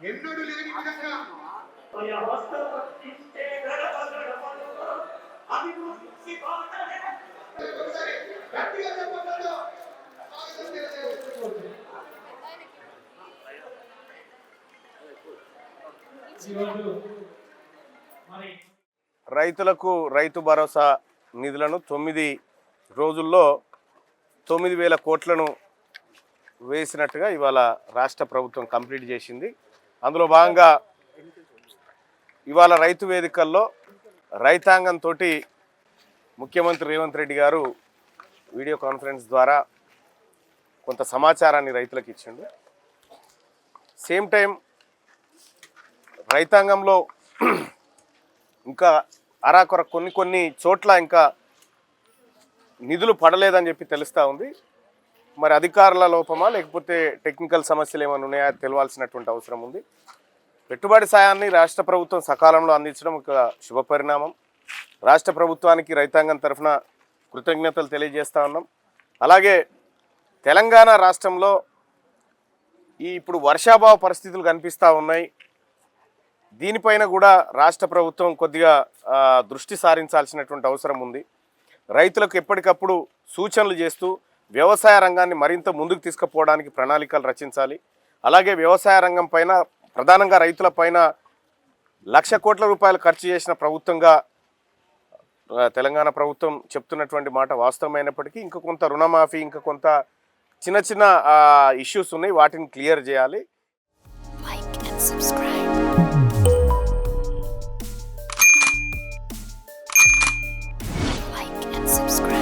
ఎన్నడూ లేని విధంగా ఈరోజు రైతులకు రైతు భరోసా నిధులను తొమ్మిది రోజుల్లో తొమ్మిది వేల కోట్లను వేసినట్టుగా ఇవాళ రాష్ట్ర ప్రభుత్వం కంప్లీట్ చేసింది. అందులో భాగంగా ఇవాళ రైతు వేదికల్లో రైతాంగంతో ముఖ్యమంత్రి రేవంత్ రెడ్డి గారు వీడియో కాన్ఫరెన్స్ ద్వారా కొంత సమాచారాన్ని రైతులకు ఇచ్చిండు. సేమ్ టైం రైతాంగంలో ఇంకా అరాకొర కొన్ని కొన్ని చోట్ల ఇంకా నిధులు పడలేదని చెప్పి తెలుస్తూ ఉంది. మరి అధికారుల లోపమా లేకపోతే టెక్నికల్ సమస్యలు ఏమైనా ఉన్నాయా తెలవాల్సినటువంటి అవసరం ఉంది. పెట్టుబడి సాయాన్ని రాష్ట్ర ప్రభుత్వం సకాలంలో అందించడం ఒక శుభ పరిణామం. రాష్ట్ర ప్రభుత్వానికి రైతాంగం తరఫున కృతజ్ఞతలు తెలియజేస్తూ ఉన్నాం. అలాగే తెలంగాణ రాష్ట్రంలో ఈ ఇప్పుడు వర్షాభావ పరిస్థితులు కనిపిస్తూ ఉన్నాయి. దీనిపైన కూడా రాష్ట్ర ప్రభుత్వం కొద్దిగా దృష్టి సారించాల్సినటువంటి అవసరం ఉంది. రైతులకు ఎప్పటికప్పుడు సూచనలు చేస్తూ వ్యవసాయ రంగాన్ని మరింత ముందుకు తీసుకుపోవడానికి ప్రణాళికలు రచించాలి. అలాగే వ్యవసాయ రంగం పైన ప్రధానంగా రైతుల పైన లక్ష కోట్ల రూపాయలు ఖర్చు చేసిన ప్రభుత్వంగా తెలంగాణ ప్రభుత్వం చెప్తున్నటువంటి మాట వాస్తవమైనప్పటికీ ఇంకా కొంత రుణమాఫీ ఇంకా కొంత చిన్న చిన్న ఇష్యూస్ ఉన్నాయి. వాటిని క్లియర్ చేయాలి. Like and subscribe. Subscribe.